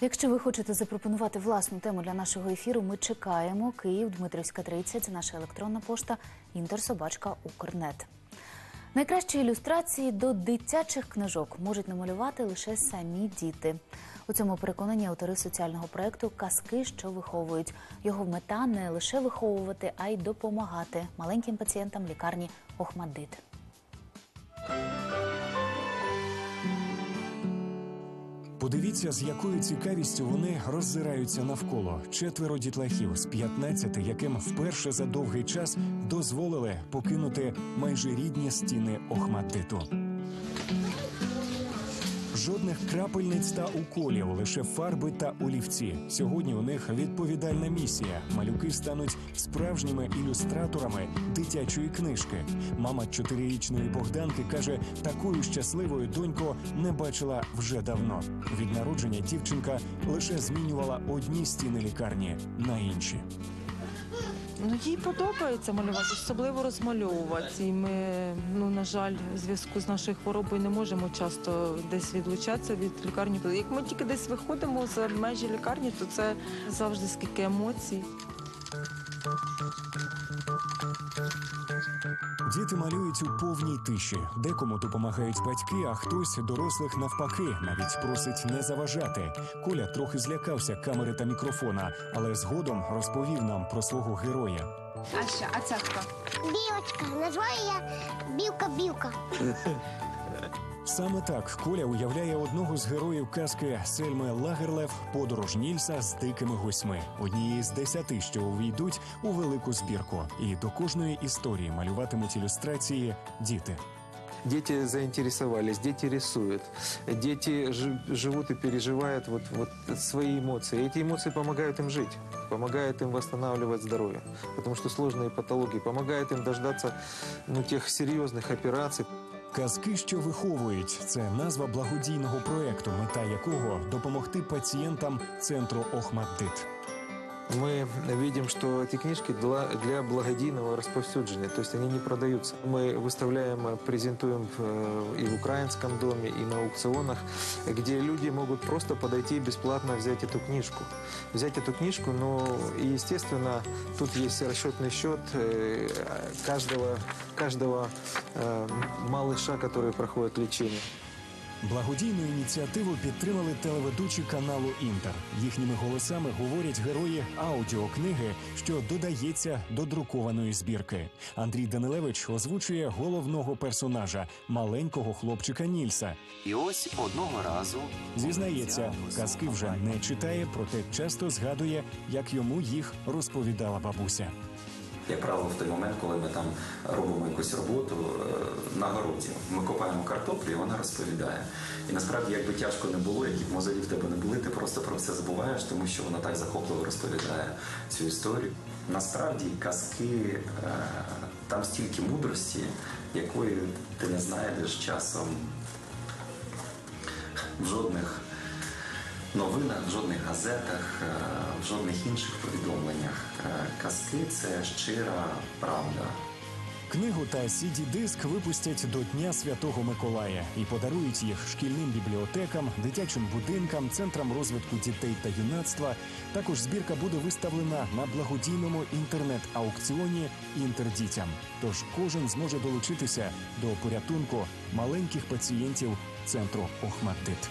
Якщо ви хочете запропонувати власну тему для нашого ефіру, ми чекаємо. Київ, Дмитрівська 30, це наша електронна пошта, інтерсобачка Укрнет. Найкращі ілюстрації до дитячих книжок можуть намалювати лише самі діти. У цьому переконані автори соціального проекту Казки, що виховують. Його мета не лише виховувати, а й допомагати маленьким пацієнтам лікарні Охмаддит. Подивіться, з якою цікавістю вони роззираються навколо четверо дітлахів з 15, яким вперше за довгий час дозволили покинути майже рідні стіни Охмаддиту. Жодних крапельниць та уколів, лише фарби та олівці. Сьогодні у них відповідальна місія. Малюки стануть справжніми ілюстраторами дитячої книжки. Мама чотирирічної Богданки каже, такою щасливою донько не бачила вже давно. Від народження дівчинка лише змінювала одні стіни лікарні на інші. Ну, їй подобається малювати, особливо розмальовувати. І ми, ну, на жаль, в зв'язку з нашою хворобою не можемо часто десь відлучатися від лікарні. Як ми тільки десь виходимо за межі лікарні, то це завжди скільки емоцій. Діти малюють у повній тиші. Декому допомагають батьки, а хтось дорослих навпаки навіть просить не заважати. Коля трохи злякався камери та мікрофона, але згодом розповів нам про свого героя. А що, а це хто? Білочка, назваю я білка-білка. Саме так Коля уявляє одного з героїв казки Сельми Лагерлев подорож Нільса з дикими гусьми, однієї з десяти, що увійдуть у велику збірку. І до кожної історії малюватимуть ілюстрації діти. Дети заинтересовались, дети рисуют, дети жи- живут и переживают вот, вот свои эмоции. Эти эмоции помогают им жить, помогают им восстанавливать здоровье. Потому что сложные патологии помогают им дождаться ну, тех серьезных операций. Казки, що виховують, це назва благодійного проекту, мета якого допомогти пацієнтам центру Охмаддит Мы видим, что эти книжки для, для благодійного расповсюджения, то есть они не продаются. Мы выставляем, э, презентуем в, э, и в украинском доме, и на аукционах, где люди могут просто подойти и бесплатно взять эту книжку. Взять эту книжку, но, и, естественно, тут есть расчетный счет э, каждого, каждого э, малыша, который проходит лечение. Благодійну ініціативу підтримали телеведучі каналу Інтер. Їхніми голосами говорять герої аудіокниги, що додається до друкованої збірки. Андрій Данилевич озвучує головного персонажа маленького хлопчика Нільса. І ось одного разу Зізнається, казки вже не читає, проте часто згадує, як йому їх розповідала бабуся. Як правило, в той момент, коли ми там робимо якусь роботу е, на городі, ми копаємо картоплю, і вона розповідає. І насправді, якби тяжко не було, які б мозолі в тебе не були, ти просто про все забуваєш, тому що вона так захопливо розповідає цю історію. Насправді казки е, там стільки мудрості, якої ти не знайдеш часом в жодних новинах, в жодних газетах, е, в жодних інших повідомленнях. Е, Казки це щира правда. Книгу та cd-диск випустять до Дня Святого Миколая і подарують їх шкільним бібліотекам, дитячим будинкам, центрам розвитку дітей та юнацтва. Також збірка буде виставлена на благодійному інтернет-аукціоні Інтердітям. Тож кожен зможе долучитися до порятунку маленьких пацієнтів центру Охмаддит.